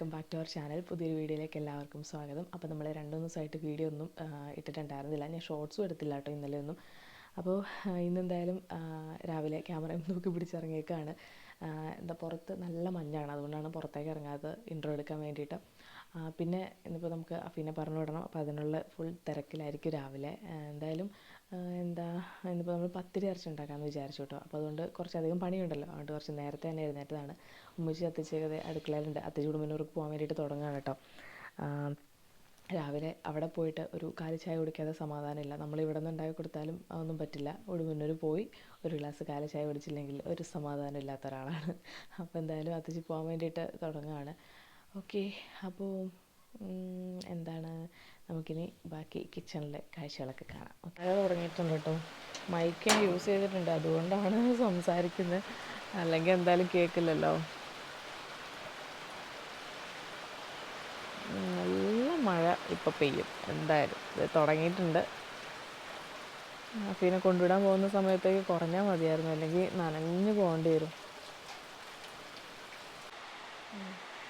Welcome back to our channel. പുതിയൊരു വീഡിയോയിലേക്ക് എല്ലാവർക്കും സ്വാഗതം. അപ്പോൾ നമ്മൾ രണ്ട് ദിവസമായിട്ട് വീഡിയോ ഒന്നും ഇട്ടിട്ടുണ്ടായിരുന്നില്ല. ഞാൻ ഷോർട്സും എടുത്തില്ല കേട്ടോ ഇന്നലെ ഒന്നും. അപ്പോൾ ഇന്നെന്തായാലും രാവിലെ ക്യാമറയും നോക്കി പിടിച്ചിറങ്ങിയേക്കാണ്. എന്താ പുറത്ത് നല്ല മഞ്ഞാണ്. അതുകൊണ്ടാണ് പുറത്തേക്ക് ഇറങ്ങാത്തത് ഇൻട്രോ എടുക്കാൻ വേണ്ടിയിട്ട്. പിന്നെ ഇന്നിപ്പോൾ നമുക്ക് അഫീനെ പറഞ്ഞു വിടണം. അപ്പോൾ അതിനുള്ള ഫുൾ തിരക്കിലായിരിക്കും രാവിലെ. എന്തായാലും എന്താ ഇന്നിപ്പോൾ നമ്മൾ പത്തിരി ഇറച്ചി ഉണ്ടാക്കാമെന്ന് വിചാരിച്ചു കേട്ടോ അപ്പോൾ അതുകൊണ്ട് കുറച്ചധികം പണിയുണ്ടല്ലോ. അതുകൊണ്ട് കുറച്ച് നേരത്തെ തന്നെ എഴുന്നേറ്റതാണ്. ഉമ്മച്ചി അത്തച്ചത് അടുക്കളയിലുണ്ട്. അത്തച്ചി കുടുംബനൂർക്ക് പോകാൻ വേണ്ടിയിട്ട് തുടങ്ങുകയാണ് കേട്ടോ. രാവിലെ അവിടെ പോയിട്ട് ഒരു കാലി ചായ കുടിക്കാതെ സമാധാനമില്ല. നമ്മൾ ഇവിടെ നിന്ന് ഉണ്ടാക്കി കൊടുത്താലും അതൊന്നും പറ്റില്ല. ഉടുമുന്നൂർ പോയി ഒരു ഗ്ലാസ് കാലി ചായ കുടിച്ചില്ലെങ്കിൽ ഒരു സമാധാനം ഇല്ലാത്ത ഒരാളാണ്. അപ്പോൾ എന്തായാലും അത്തച്ചി പോകാൻ വേണ്ടിയിട്ട് തുടങ്ങുകയാണ്. ഓക്കെ അപ്പോൾ എന്താണ് നമുക്കിനി ബാക്കി കിച്ചണിലെ കാഴ്ചകളൊക്കെ കാണാം. മഴ തുടങ്ങിയിട്ടുണ്ട് കേട്ടോ. മൈക്ക് യൂസ് ചെയ്തിട്ടുണ്ട്. അതുകൊണ്ടാണ് സംസാരിക്കുന്നത്. അല്ലെങ്കിൽ എന്തായാലും കേൾക്കില്ലല്ലോ നല്ല മഴ ഇപ്പോൾ പെയ്യും. എന്തായാലും ഇത് തുടങ്ങിയിട്ടുണ്ട്. അഫീനെ കൊണ്ടുവിടാൻ പോകുന്ന സമയത്തേക്ക് കുറഞ്ഞാൽ മതിയായിരുന്നു. അല്ലെങ്കിൽ നനഞ്ഞു പോകേണ്ടി വരും.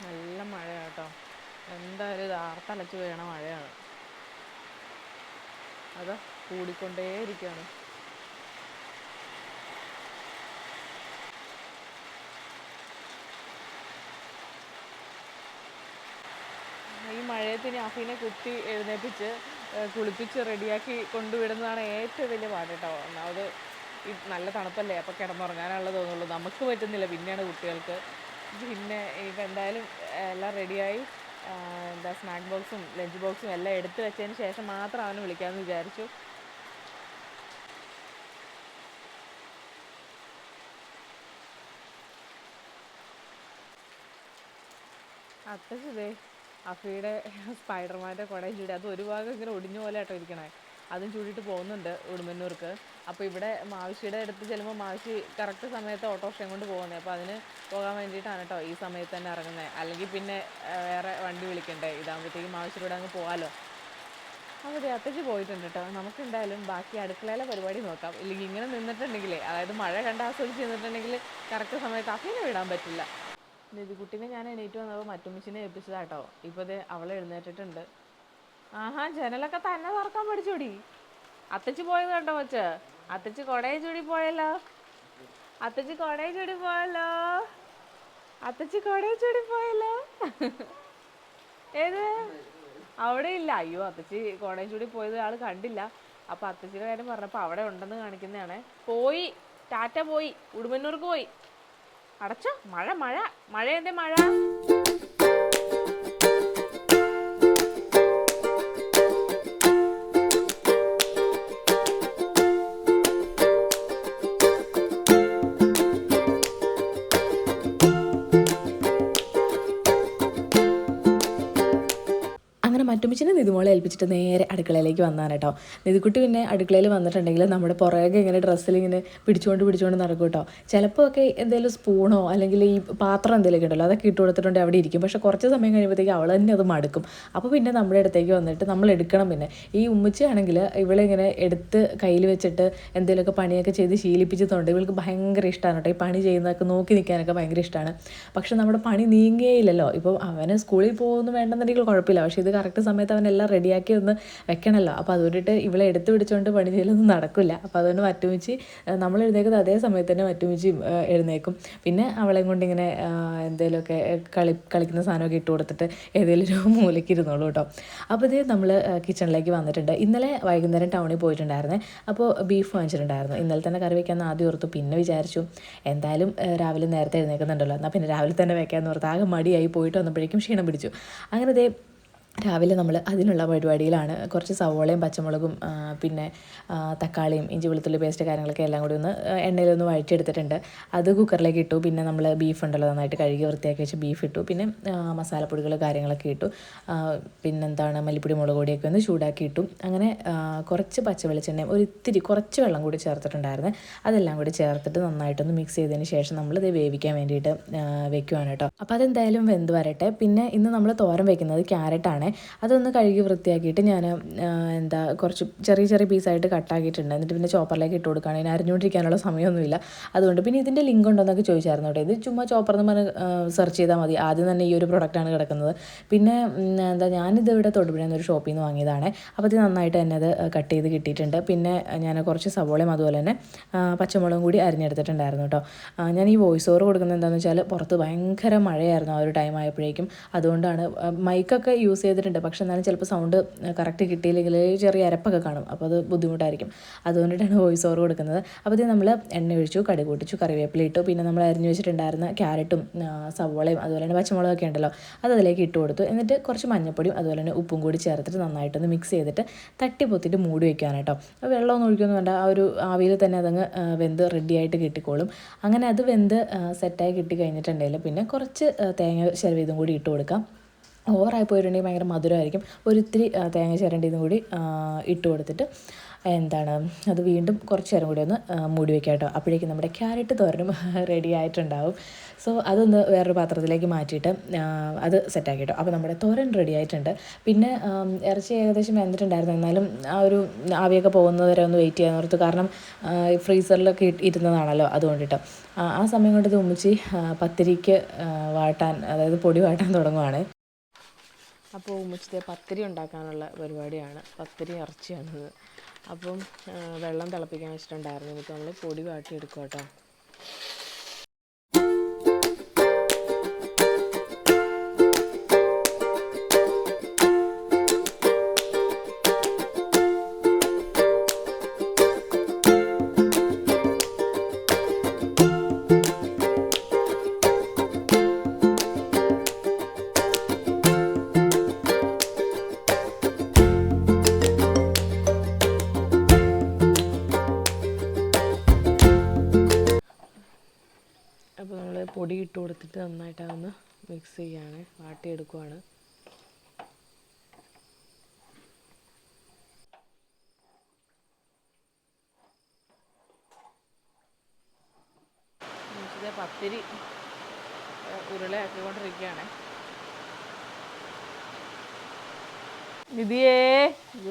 നല്ല മഴ കേട്ടോ. എന്തായാലും ഇത് ആർത്തലച്ച് വീണ മഴയാണ്. അത് കൂടിക്കൊണ്ടേയിരിക്കുകയാണ് ഈ മഴയത്ത് ഇനി അഫീനെ കുത്തി എഴുന്നേപ്പിച്ച് കുളിപ്പിച്ച് റെഡിയാക്കി കൊണ്ടുവിടുന്നതാണ് ഏറ്റവും വലിയ പാട് കേട്ടോ ഒന്നാമത് ഈ നല്ല തണുപ്പല്ലേ അപ്പോൾ കിടന്നുറങ്ങാനുള്ള തോന്നുള്ളൂ. നമുക്ക് പറ്റുന്നില്ല പിന്നെയാണ് കുട്ടികൾക്ക്. പിന്നെ ഇപ്പം എന്തായാലും എല്ലാം റെഡിയായി. എന്താ സ്നാക്ക് ബോക്സും ലഞ്ച് ബോക്സും എല്ലാം എടുത്ത് വെച്ചതിന് ശേഷം മാത്രം അവനെ വിളിക്കാമെന്ന് വിചാരിച്ചു. അത്തച്ചതേ അഫിയുടെ സ്പൈഡർമാന്റെ കുടയും ചൂടി. അത് ഒരു ഭാഗം ഇങ്ങനെ ഒടിഞ്ഞ പോലെ ആട്ടോ ഇരിക്കണേ. അതും ചൂടിയിട്ട് പോകുന്നുണ്ട് ഉടുമ്പന്നൂർക്ക്. അപ്പോൾ ഇവിടെ മാവിശിയുടെ അടുത്ത് ചെല്ലുമ്പോൾ മാവിശി കറക്റ്റ് സമയത്ത് ഓട്ടോറിക്ഷയും കൊണ്ട് പോകുന്നത് അപ്പോൾ അതിന് പോകാൻ വേണ്ടിയിട്ടാണ് കേട്ടോ ഈ സമയത്ത് തന്നെ ഇറങ്ങുന്നത് അല്ലെങ്കിൽ പിന്നെ വേറെ വണ്ടി വിളിക്കണ്ടേ? ഇതാകുമ്പോഴത്തേക്കും മാവിശിയുടെ അങ്ങ് പോകാമല്ലോ അവിടെ അത്തേക്ക് പോയിട്ടുണ്ട് കേട്ടോ നമുക്ക് എന്തായാലും ബാക്കി അടുക്കളയിലെ പരിപാടി നോക്കാം. ഇല്ലെങ്കിൽ ഇങ്ങനെ നിന്നിട്ടുണ്ടെങ്കിലേ അതായത് മഴ കണ്ട് ആസ്വദിച്ച് നിന്നിട്ടുണ്ടെങ്കിൽ കറക്റ്റ് സമയത്ത് അഫീനെ വിടാൻ പറ്റില്ല. നിധികുട്ടിനെ ഞാൻ എണീറ്റ് വന്നപ്പോൾ മറ്റുമിച്ചിനെ ഏൽപ്പിച്ചതാട്ടോ ഇപ്പോൾ ദേ അവളെ എഴുന്നേറ്റിട്ടുണ്ട്. ആഹാ ജനലൊക്കെ തന്നെ തുറക്കാൻ പഠിച്ചോടി. അത്തച്ചി പോയത് കണ്ടോ കൊച്ച്? അത്തച്ചി കൊടയെ ചൂടി പോയല്ലോ. അത്തച്ചി കൊടയെ ചൂടി പോയല്ലോ. അത്തച്ചി കൊടയെ ചൂടി പോയല്ലോ. ഏത്? അവിടെ ഇല്ല. അയ്യോ അത്തച്ചി കോടയം ചൂടി പോയത് ആൾ കണ്ടില്ല. അപ്പൊ അത്തച്ചിയുടെ കാര്യം പറഞ്ഞപ്പോ അവിടെ ഉണ്ടെന്ന് കാണിക്കുന്നതാണ്. പോയി. ടാറ്റ പോയി. ഉടുമന്നൂർക്ക് പോയി. അടച്ചോ. മഴ മഴ. മഴ എന്തേ മഴ? അങ്ങനെ മറ്റുമിച്ചിനെ നിതുമോളെ ഏൽപ്പിച്ചിട്ട് നേരെ അടുക്കളയിലേക്ക് വന്നാണ് കേട്ടോ. നിതുക്കുട്ടി പിന്നെ അടുക്കളയിൽ വന്നിട്ടുണ്ടെങ്കിൽ നമ്മുടെ പുറകെ ഇങ്ങനെ ഡ്രസ്സിൽ ഇങ്ങനെ പിടിച്ചുകൊണ്ട് പിടിച്ചുകൊണ്ട് നടക്കും കേട്ടോ. ചിലപ്പോൾ ഒക്കെ എന്തെങ്കിലും സ്പൂണോ അല്ലെങ്കിൽ ഈ പാത്രം എന്തെങ്കിലുമൊക്കെ ഉണ്ടല്ലോ അതൊക്കെ ഇട്ട് കൊടുത്തിട്ടുണ്ട് അവിടെ ഇരിക്കും. പക്ഷെ കുറച്ച് സമയം കഴിയുമ്പോഴത്തേക്ക് അവൾ തന്നെ അത് മടുക്കും. അപ്പോൾ പിന്നെ നമ്മുടെ അടുത്തേക്ക് വന്നിട്ട് നമ്മൾ എടുക്കണം പിന്നെ. ഈ ഉമ്മച്ചിയാണെങ്കിൽ ഇവളിങ്ങനെ എടുത്ത് കയ്യിൽ വെച്ചിട്ട് എന്തെങ്കിലുമൊക്കെ പണിയൊക്കെ ചെയ്ത് ശീലിപ്പിച്ചിട്ടുണ്ട്. ഇവൾക്ക് ഭയങ്കര ഇഷ്ടമാണ് കേട്ടോ. ഈ പണി ചെയ്യുന്നതൊക്കെ നോക്കി നിൽക്കാനൊക്കെ ഭയങ്കര ഇഷ്ടമാണ്. പക്ഷെ നമ്മുടെ പണി നീങ്ങുകയില്ലല്ലോ ഇപ്പോൾ അവന് സ്കൂളിൽ പോകുന്നു വേണ്ടെന്നുണ്ടെങ്കിൽ കുഴപ്പമില്ല. പക്ഷേ ഇത് കറക്റ്റ് സമയത്ത് അവനെല്ലാം റെഡിയാക്കി ഒന്ന് വെക്കണമല്ലോ അപ്പോൾ അതുകൊണ്ടിട്ട് ഇവളെ എടുത്ത് പിടിച്ചുകൊണ്ട് പണി ചെയ്യലൊന്നും നടക്കില്ല അപ്പോൾ അതുകൊണ്ട് മറ്റുമിച്ചി നമ്മൾ എഴുന്നേക്കുന്നത് അതേ സമയത്ത് തന്നെ മറ്റുമിച്ചി എഴുന്നേക്കും. പിന്നെ അവളെയും കൊണ്ട് ഇങ്ങനെ എന്തെങ്കിലുമൊക്കെ കളി കളിക്കുന്ന സാധനമൊക്കെ ഇട്ട് കൊടുത്തിട്ട് ഏതെങ്കിലും ഒരു മൂലയ്ക്ക് ഇരുന്നോളൂ കേട്ടോ. അപ്പോൾ ഇത് നമ്മൾ കിച്ചണിലേക്ക് വന്നിട്ടുണ്ട്. ഇന്നലെ വൈകുന്നേരം ടൗണിൽ പോയിട്ടുണ്ടായിരുന്നേ. അപ്പോൾ ബീഫ് വാങ്ങിച്ചിട്ടുണ്ടായിരുന്നു. ഇന്നലെ തന്നെ കറി വയ്ക്കാൻ ആദ്യം ഓർത്തു. പിന്നെ വിചാരിച്ചു എന്തായാലും രാവിലെ നേരത്തെ എഴുന്നേൽക്കുന്നുണ്ടല്ലോ എന്നാൽ പിന്നെ രാവിലെ തന്നെ വെക്കാമെന്ന് ഓർത്ത് ആകെ മടിയായി പോയിട്ട് വന്നപ്പോഴേക്കും ക്ഷീണം പിടിച്ചു. അങ്ങനെ ദേ രാവിലെ നമ്മൾ അതിനുള്ള പരിപാടിയിലാണ്. കുറച്ച് സവോളയും പച്ചമുളകും പിന്നെ തക്കാളിയും ഇഞ്ചി വെളുത്തുള്ളി പേസ്റ്റ് കാര്യങ്ങളൊക്കെ എല്ലാം കൂടി ഒന്ന് എണ്ണയിലൊന്ന് വഴറ്റിയെടുത്തിട്ടുണ്ട്. അത് കുക്കറിലേക്ക് ഇട്ടു. പിന്നെ നമ്മൾ ബീഫ് ഉണ്ടല്ലോ നന്നായിട്ട് കഴുകി വൃത്തിയാക്കി വെച്ച് ബീഫ് ഇട്ടു. പിന്നെ മസാലപ്പൊടികൾ കാര്യങ്ങളൊക്കെ ഇട്ടു. പിന്നെ പിന്നെന്താണ് മല്ലിപ്പൊടി മുളക് പൊടിയൊക്കെ ഒന്ന് ചൂടാക്കി ഇട്ടു. അങ്ങനെ കുറച്ച് പച്ച വെളിച്ചെണ്ണയും ഒരു ഇത്തിരി കുറച്ച് വെള്ളം കൂടി ചേർത്തിട്ടുണ്ടായിരുന്നു. അതെല്ലാം കൂടി ചേർത്തിട്ട് നന്നായിട്ടൊന്ന് മിക്സ് ചെയ്തതിന് ശേഷം നമ്മൾ ഇത് വേവിക്കാൻ വേണ്ടിയിട്ട് വെക്കുവാണ് കേട്ടോ. അപ്പോൾ അതെന്തായാലും വെന്ത് വരട്ടെ. പിന്നെ ഇന്ന് നമ്മൾ തോരം വെക്കുന്നത് ക്യാരറ്റാണ്. ചിക്കനാണ് അതൊന്ന് കഴുകി വൃത്തിയാക്കിയിട്ട് ഞാൻ എന്താ കുറച്ച് ചെറിയ ചെറിയ പീസായിട്ട് കട്ടാക്കിയിട്ടുണ്ട്. എന്നിട്ട് പിന്നെ ചോപ്പറിലേക്ക് ഇട്ട് കൊടുക്കുകയാണ്. ഇനി അരിഞ്ഞുകൊണ്ടിരിക്കാനുള്ള സമയമൊന്നുമില്ല. അതുകൊണ്ട് പിന്നെ ഇതിന്റെ ലിങ്ക് ഉണ്ടോയെന്നൊക്കെ ചോദിച്ചായിരുന്നു കേട്ടോ. ഇത് ചുമ്മാ ചോപ്പർ എന്ന് പറഞ്ഞ് സെർച്ച് ചെയ്താൽ മതി. ആദ്യം തന്നെ ഈ ഒരു പ്രൊഡക്റ്റാണ് കിടക്കുന്നത്. പിന്നെ എന്താ ഞാനിത് ഇവിടെ തൊടുപുഴ ഒരു ഷോപ്പിൽ നിന്ന് വാങ്ങിയതാണ്. അപ്പോൾ ഇത് നന്നായിട്ട് തന്നെ അത് കട്ട് ചെയ്ത് കിട്ടിയിട്ടുണ്ട്. പിന്നെ ഞാൻ കുറച്ച് സവോളയും അതുപോലെ തന്നെ പച്ചമുളകും കൂടി അരിഞ്ഞെടുത്തിട്ടുണ്ടായിരുന്നു കേട്ടോ. ഞാൻ ഈ വോയിസ് ഓവർ കൊടുക്കുന്നത് എന്താണെന്ന് വെച്ചാൽ പുറത്ത് ഭയങ്കര മഴയായിരുന്നു ആ ഒരു ടൈം ആയപ്പോഴേക്കും. അതുകൊണ്ടാണ് മൈക്കൊക്കെ യൂസ് ചെയ്തിട്ടുണ്ട്. പക്ഷെ എന്നാലും ചിലപ്പോൾ സൗണ്ട് കറക്റ്റ് കിട്ടിയില്ലെങ്കിൽ ചെറിയ അരപ്പൊക്കെ കാണും. അപ്പോൾ അത് ബുദ്ധിമുട്ടായിരിക്കും. അതുകൊണ്ടിട്ടാണ് വോയിസ് ഓവർ കൊടുക്കുന്നത്. അപ്പോൾ ഇത് നമ്മൾ എണ്ണ ഒഴിച്ചു കടുക് പൊട്ടിച്ചു കറിവേപ്പില ഇട്ടു. പിന്നെ നമ്മൾ അരിഞ്ഞു വെച്ചിട്ടുണ്ടായിരുന്ന ക്യാരറ്റും സവോളയും അതുപോലെ തന്നെ പച്ചമുളകൊക്കെ ഉണ്ടല്ലോ. അത് അതിലേക്ക് ഇട്ട് കൊടുത്തു. എന്നിട്ട് കുറച്ച് മഞ്ഞപ്പൊടിയും അതുപോലെ തന്നെ ഉപ്പും കൂടി ചേർത്തിട്ട് നന്നായിട്ടൊന്ന് മിക്സ് ചെയ്തിട്ട് തട്ടി പൊത്തിട്ട് മൂടി വെക്കാൻ കേട്ടോ. അപ്പോൾ വെള്ളമൊന്നും ഒഴിക്കൊന്നും വേണ്ട ആ ഒരു ആവിയിൽ തന്നെ അതങ്ങ് വെന്ത് റെഡിയായിട്ട് കിട്ടിക്കോളും. അങ്ങനെ അത് വെന്ത് സെറ്റായി കിട്ടി കഴിഞ്ഞിട്ടുണ്ടെങ്കിൽ പിന്നെ കുറച്ച് തേങ്ങ തേങ്ങ ഇതും കൂടി ഇട്ട് കൊടുക്കാം. ഓവറായി പോയിട്ടുണ്ടെങ്കിൽ ഭയങ്കര മധുരമായിരിക്കും. ഒരു ഇത്തിരി തേങ്ങ ചിരണ്ടിയതും കൂടി ഇട്ട് കൊടുത്തിട്ട് എന്താണ് അത് വീണ്ടും കുറച്ച് നേരം കൂടി ഒന്ന് മൂടി വെക്കാം കേട്ടോ. അപ്പോഴേക്കും നമ്മുടെ ക്യാരറ്റ് തോരനും റെഡി ആയിട്ടുണ്ടാവും. സോ അതൊന്ന് വേറൊരു പാത്രത്തിലേക്ക് മാറ്റിയിട്ട് അത് സെറ്റാക്കി കേട്ടോ അപ്പോൾ നമ്മുടെ തോരൻ റെഡി ആയിട്ടുണ്ട്. പിന്നെ ഇറച്ചി ഏകദേശം വെന്തിട്ടുണ്ടായിരുന്നു. എന്നാലും ആ ഒരു ആവിയൊക്കെ പോകുന്നത് വരെ ഒന്ന് വെയിറ്റ് ചെയ്യാൻ ഓർത്ത്. കാരണം ഫ്രീസറിലൊക്കെ ഇരുന്നതാണല്ലോ അതുകൊണ്ടിട്ട്. ആ സമയം കൊണ്ട് ഇത് പത്തിരിക്ക് വാട്ടാൻ അതായത് പൊടി വാട്ടാൻ തുടങ്ങുവാണ്. അപ്പോൾ ഉമ്മച്ചിത്തെ പത്തിരി ഉണ്ടാക്കാനുള്ള പരിപാടിയാണ്. പത്തിരി ഇറച്ചിയാണിത് അപ്പം വെള്ളം തിളപ്പിക്കാൻ വെച്ചിട്ടുണ്ടായിരുന്നു. ഇനിയിപ്പോൾ നമ്മൾ പൊടി വാട്ടി എടുക്കുക കേട്ടോ പൊടി ഇട്ട് കൊടുത്തിട്ട് നന്നായിട്ട് അതൊന്ന് മിക്സ് ചെയ്യാണ്. വാട്ടിയെടുക്കുവാണ്. പത്തിരി ഉരുളയാക്കിക്കൊണ്ടിരിക്കുകയാണ്. നിധിയേ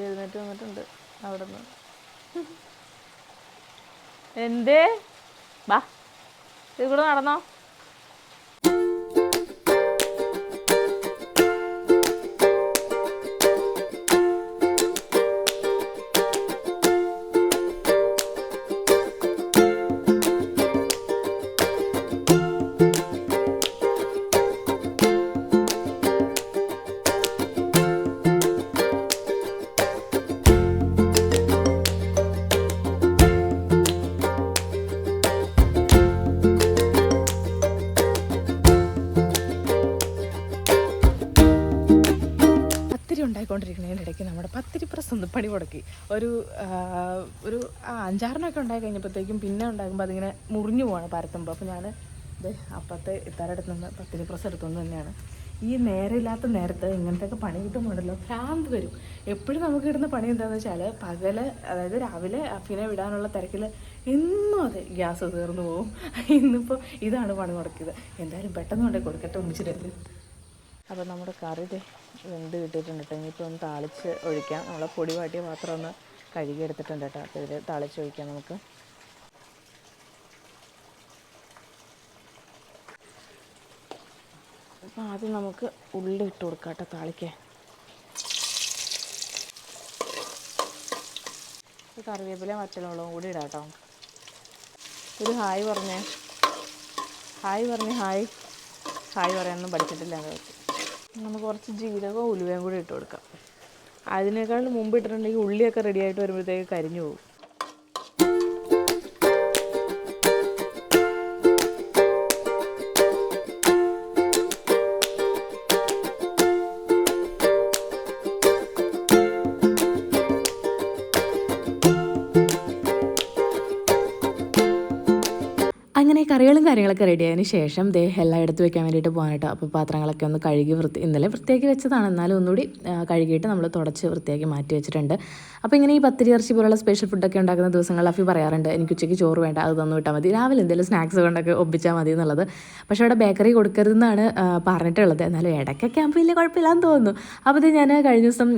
എഴുന്നേറ്റ് വന്നിട്ടുണ്ട് അവിടെ നിന്ന് എന്തേ? വാ ഇത് കൂടെ നടന്നോ? പണി മുടക്കി. ഒരു ഒരു അഞ്ചാറിനൊക്കെ ഉണ്ടായി കഴിഞ്ഞപ്പോഴത്തേക്കും പിന്നെ ഉണ്ടാകുമ്പോൾ അതിങ്ങനെ മുറിഞ്ഞു പോവാണ് പരത്തുമ്പോൾ അപ്പോൾ ഞാൻ അപ്പത്തെ ഇത്താരടുത്ത് നിന്ന് പത്തിരി പ്രസ് എടുത്തുകൊണ്ട് തന്നെയാണ്. ഈ നേരമില്ലാത്ത നേരത്ത് ഇങ്ങനത്തെയൊക്കെ പണി കിട്ടുമ്പോണ്ടല്ലോ ഭ്രാന്ത് വരും. എപ്പോഴും നമുക്ക് കിട്ടുന്ന പണി എന്താണെന്ന് വെച്ചാൽ പകൽ അതായത് രാവിലെ അഫിനെ വിടാനുള്ള തിരക്കിൽ എന്നും അതെ ഗ്യാസ് തീർന്നു പോവും. ഇന്നിപ്പോൾ ഇതാണ് പണി മുടക്കിയത്. എന്തായാലും പെട്ടെന്ന് കൊണ്ടേ കൊടുക്കട്ടെ ഒന്നിച്ചിട്ട് അപ്പോൾ നമ്മുടെ കറി വെന്ത് കിട്ടിയിട്ടുണ്ട് കേട്ടോ. ഇനിയിപ്പോൾ ഒന്ന് താളിച്ച് ഒഴിക്കാം. നമ്മളെ പൊടി വാട്ടിയ പാത്രം ഒന്ന് കഴുകി എടുത്തിട്ടുണ്ട് കേട്ടോ. അപ്പോൾ ഇതിൽ താളിച്ച് ഒഴിക്കാം നമുക്ക്. അപ്പോൾ ആദ്യം നമുക്ക് ഉള്ളി ഇട്ട് കൊടുക്കാം കേട്ടോ താളിക്കാൻ. കറിവേപ്പില മറ്റുള്ളവളും കൂടി ഇടാം കേട്ടോ. ഒരു ഹായ് പറഞ്ഞേ. ഹായ് പറഞ്ഞേ ഹായ്. ഹായ് പറയാനൊന്നും പഠിച്ചിട്ടില്ല. വെച്ച് നമുക്ക് കുറച്ച് ജീരകവും ഉലുവയും കൂടി ഇട്ട് കൊടുക്കാം. അതിനേക്കാൾ മുമ്പ് ഇട്ടിട്ടുണ്ടെങ്കിൽ ഉള്ളിയൊക്കെ റെഡി ആയിട്ട് വരുമ്പോഴത്തേക്ക് കരിഞ്ഞു പോകും. അങ്ങനെ കറികളും കാര്യങ്ങളൊക്കെ റെഡി ആയതിനു ശേഷം ദേ എല്ലാം എടുത്ത് വെക്കാൻ വേണ്ടിയിട്ട് പോകാനായിട്ട് അപ്പോൾ പാത്രങ്ങളൊക്കെ ഒന്ന് കഴുകി വൃത്തി ഇന്നലെ വൃത്തിയാക്കി വെച്ചതാണ്. എന്നാലും ഒന്നുകൂടി കഴുകിയിട്ട് നമ്മൾ തുടച്ച് വൃത്തിയാക്കി മാറ്റി വെച്ചിട്ടുണ്ട്. അപ്പോൾ ഇങ്ങനെ ഈ പത്തിരി ഇറച്ചി പോലുള്ള സ്പെഷ്യൽ ഫുഡൊക്കെ ഉണ്ടാക്കുന്ന ദിവസങ്ങളിൽ അഫി പറയാറുണ്ട് എനിക്ക് ഉച്ചയ്ക്ക് ചോറ് വേണ്ട അത് തന്നു വിട്ടാൽ മതി. രാവിലെ എന്തെങ്കിലും സ്നാക്സ് കൊണ്ടൊക്കെ ഒപ്പിച്ചാൽ മതി എന്നുള്ളത്. പക്ഷേ അവിടെ ബേക്കറി കൊടുക്കരുതെന്നാണ് പറഞ്ഞിട്ടുള്ളത്. എന്നാലും ഇടയ്ക്കൊക്കെ ആകുമ്പോൾ വലിയ കുഴപ്പമില്ലാന്ന് തോന്നുന്നു. അപ്പോൾ ഇത് ഞാൻ കഴിഞ്ഞ ദിവസം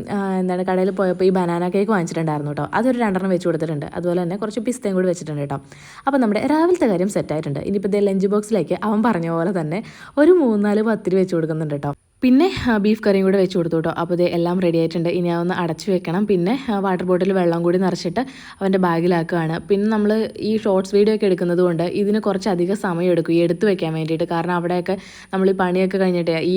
എന്താണ് കടയിൽ പോയപ്പോൾ ഈ ബനാന കേക്ക് വാങ്ങിച്ചിട്ടുണ്ടായിരുന്നു കേട്ടോ. അതൊരു രണ്ടെണ്ണം വെച്ച് കൊടുത്തിട്ടുണ്ട്. അതുപോലെ തന്നെ കുറച്ച് പിസ്തയും കൂടി വെച്ചിട്ടുണ്ട് കേട്ടോ. അപ്പോൾ നമ്മുടെ രാവിലത്തെ കാര്യം സെറ്റായിട്ടുണ്ട് ഇനിയിപ്പോൾ ഇതേ ലഞ്ച് ബോക്സിലേക്ക് അവൻ പറഞ്ഞ പോലെ തന്നെ ഒരു മൂന്നാൽ പത്തിരി വെച്ച് കൊടുക്കുന്നുണ്ട് കേട്ടോ. പിന്നെ ബീഫ് കറിയും കൂടി വെച്ച് കൊടുത്തു കേട്ടോ. അപ്പോൾ ഇത് എല്ലാം റെഡി ആയിട്ടുണ്ട്. ഇനി അതൊന്ന് അടച്ചു വെക്കണം. പിന്നെ വാട്ടർ ബോട്ടിൽ വെള്ളം കൂടി നിറച്ചിട്ട് അവന്റെ ബാഗിലാക്കുകയാണ്. പിന്നെ നമ്മൾ ഈ ഷോർട്സ് വീഡിയോ ഒക്കെ എടുക്കുന്നത് കൊണ്ട് ഇതിന് കുറച്ചധികം സമയം എടുക്കും. ഈ എടുത്തു വെക്കാൻ വേണ്ടിയിട്ട്. കാരണം അവിടെയൊക്കെ നമ്മൾ ഈ പണിയൊക്കെ കഴിഞ്ഞിട്ട് ഈ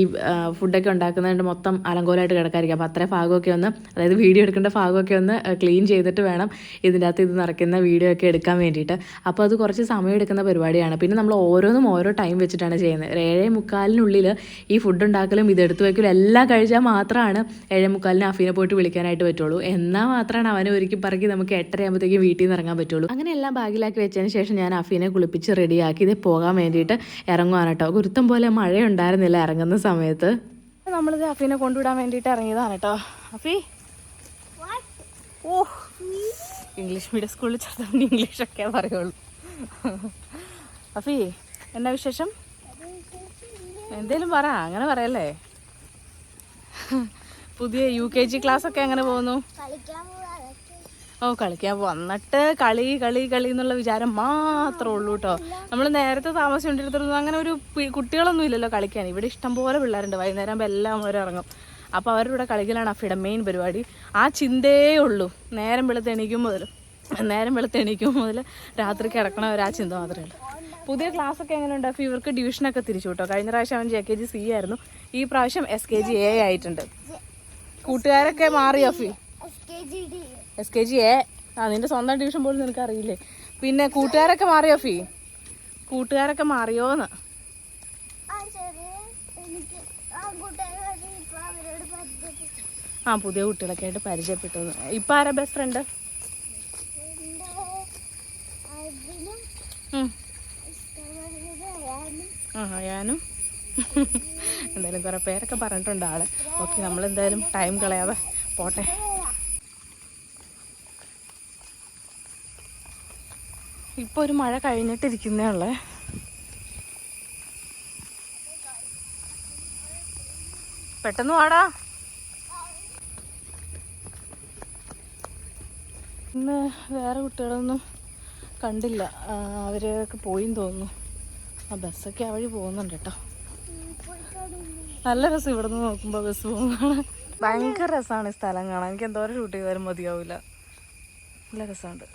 ഫുഡൊക്കെ ഉണ്ടാക്കുന്നതിന്റെ മൊത്തം അലങ്കോലമായിട്ട് കിടക്കാതിരിക്കും അപ്പോൾ അത്രയും ഭാഗമൊക്കെ ഒന്ന് അതായത് വീഡിയോ എടുക്കേണ്ട ഭാഗമൊക്കെ ഒന്ന് ക്ലീൻ ചെയ്തിട്ട് വേണം ഇതിന്റെ അകത്ത് ഇത് നിറയ്ക്കുന്ന വീഡിയോ ഒക്കെ എടുക്കാൻ വേണ്ടിയിട്ട്. അപ്പോൾ അത് കുറച്ച് സമയം എടുക്കുന്ന പരിപാടിയാണ്. പിന്നെ നമ്മൾ ഓരോന്നും ഓരോ ടൈം വെച്ചിട്ടാണ് ചെയ്യുന്നത്. ഏഴേ മുക്കാലിനുള്ളിൽ ഈ ഫുഡ് ഉണ്ടാക്കലും ഇത് എടുത്തു വയ്ക്കില്ല എല്ലാം കഴിച്ചാൽ മാത്രമാണ് ഏഴേമുക്കാലിന് അഫീനെ പോയിട്ട് വിളിക്കാനായിട്ട് പറ്റുള്ളൂ. എന്നാൽ മാത്രമാണ് അവനെ ഒരുക്കി പറക്കി നമുക്ക് എട്ടരയാകുമ്പോഴത്തേക്കും വീട്ടിൽ നിന്ന് ഇറങ്ങാൻ പറ്റുള്ളൂ. അങ്ങനെ എല്ലാം ബാഗിലാക്കി വെച്ചതിന് ശേഷം ഞാൻ അഫീനെ കുളിപ്പിച്ച് റെഡിയാക്കി. ഇത് പോകാൻ വേണ്ടിയിട്ട് ഇറങ്ങുവാണ് കേട്ടോ. ഗുരുത്തം പോലെ മഴയുണ്ടായിരുന്നില്ല ഇറങ്ങുന്ന സമയത്ത്. നമ്മളിത് അഫീനെ കൊണ്ടുവിടാൻ വേണ്ടിയിട്ട് ഇറങ്ങിയതാണ് കേട്ടോ. അഫി. ഓ. ഇംഗ്ലീഷ് മീഡിയം സ്കൂളിൽ ചേർത്തുകൊണ്ട് ഇംഗ്ലീഷൊക്കെ പറയുള്ളൂ. അഫി എന്നാ വിശേഷം? എന്തേലും പറ അങ്ങനെ പറയല്ലേ? പുതിയ യു കെ ജി ക്ലാസ് ഒക്കെ എങ്ങനെ പോകുന്നു? ഓ കളിക്കാൻ വന്നിട്ട് കളി കളി കളി എന്നുള്ള വിചാരം മാത്രമേ ഉള്ളൂ കേട്ടോ നമ്മൾ നേരത്തെ താമസിച്ചുകൊണ്ടിരുന്നത് അങ്ങനെ ഒരു കുട്ടികളൊന്നും ഇല്ലല്ലോ കളിക്കാൻ. ഇവിടെ ഇഷ്ടംപോലെ പിള്ളേരുണ്ട്. വൈകുന്നേരം ആകുമ്പോൾ എല്ലാം അവർ ഇറങ്ങും. അപ്പോൾ അവരുടെ കൂടെ കളിക്കലാണ് അഫിയുടെ മെയിൻ പരിപാടി. ആ ചിന്തയേ ഉള്ളൂ. നേരം വെളുത്ത് എണീക്കും മുതൽ നേരം വെളുത്ത് എണീക്കും മുതൽ രാത്രി കിടക്കണ ഒരു ആ ചിന്ത മാത്രമേ ഉള്ളൂ. പുതിയ ക്ലാസ് ഒക്കെ എങ്ങനെയുണ്ട്? അപ്പോൾ ഇവർക്ക് ഡിവിഷനൊക്കെ തിരിച്ചു കേട്ടോ കഴിഞ്ഞ പ്രാവശ്യം അവൻ ജെ കെ ജി സി ആയിരുന്നു. ഈ പ്രാവശ്യം എസ് കെ ജി എ ആയിട്ടുണ്ട്. കൂട്ടുകാരൊക്കെ മാറിയോ ഫി എസ് കെ ജി എ ആ നിന്റെ സ്വന്തം ഡിവിഷൻ പോലും നിനക്ക് അറിയില്ലേ പിന്നെ കൂട്ടുകാരൊക്കെ മാറിയോ ഫി കൂട്ടുകാരൊക്കെ മാറിയോന്ന്. ആ പുതിയ കുട്ടികളൊക്കെ ആയിട്ട് പരിചയപ്പെട്ടു. ഇപ്പൊ ആരാ ബെസ്റ്റ് ഫ്രണ്ട് ആ ഞാനും. എന്തായാലും കുറെ പേരൊക്കെ പറഞ്ഞിട്ടുണ്ട് ആൾ. ഓക്കെ നമ്മൾ എന്തായാലും ടൈം കളയാതെ പോട്ടെ. ഇപ്പൊ ഒരു മഴ കഴിഞ്ഞിട്ടിരിക്കുന്നേ ഉള്ളേ. പെട്ടെന്ന് വാടാ. ഇന്ന് വേറെ കുട്ടികളൊന്നും കണ്ടില്ല. അവരൊക്കെ പോയിന്ന് തോന്നുന്നു. ആ ബസ്സൊക്കെ ആ വഴി പോകുന്നുണ്ട് കേട്ടോ. നല്ല രസം ഇവിടെ നിന്ന് നോക്കുമ്പോൾ ബസ് പോകുന്നതാണ് ഭയങ്കര രസമാണ് ഈ സ്ഥലം കാണാൻ. എനിക്ക് എന്തോരം ഷൂട്ട് ചെയ്താലും മതിയാവില്ല നല്ല രസമുണ്ട്.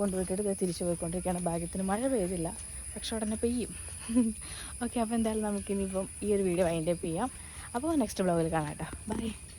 കൊണ്ടുപോയിട്ട് ദേ തിരിച്ചു പോയിക്കൊണ്ടിരിക്കുകയാണ്. ഭാഗ്യത്തിന് മഴ പെയ്തില്ല പക്ഷെ ഉടനെ പെയ്യും. ഓക്കെ അപ്പോൾ എന്തായാലും നമുക്കിനിയിപ്പം ഈ ഒരു വീഡിയോ വൈൻഡപ്പ് ചെയ്യാം. അപ്പോൾ നെക്സ്റ്റ് ബ്ലോഗിൽ കാണാം കേട്ടോ. ബൈ